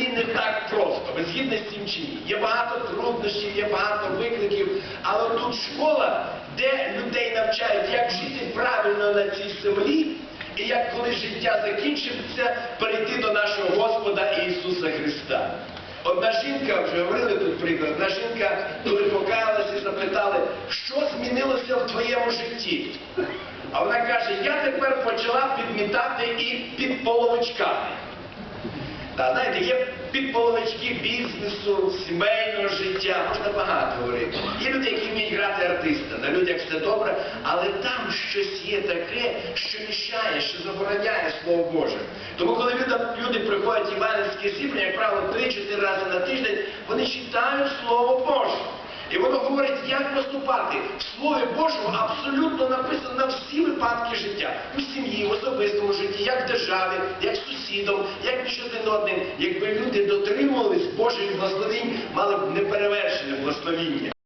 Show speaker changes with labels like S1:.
S1: землі не так просто. Ви згідні з цим чи ні? Є багато труднощів, є багато викликів, але тут школа, де людей навчають, як жити правильно на цій землі, і як коли життя закінчиться, перейти до нашого Господа Ісуса Христа. Одна жінка, вже говорили тут приклад, одна жінка, коли покаялася і запитали, що змінилося в твоєму житті? А вона каже, я тепер почала підмітати і під половичками. Та знаєте, є підполовички бізнесу, сімейного життя, можна багато говорити. Є люди, які вміють грати артиста, на людях все добре, але там щось є таке, що мішає, що забороняє Слово Боже. Тому коли люди, приходять в іванівське зібрання, як правило, 3-4 рази на тиждень, вони читають Слово Боже. І воно говорить, як поступати. В Слові Божому абсолютно написано на всі випадки життя. У сім'ї, в особистому житті, як в державі, як з сусідом, як між один одним. Якби люди дотримувались Божих благословінь, мали б неперевершене благословіння.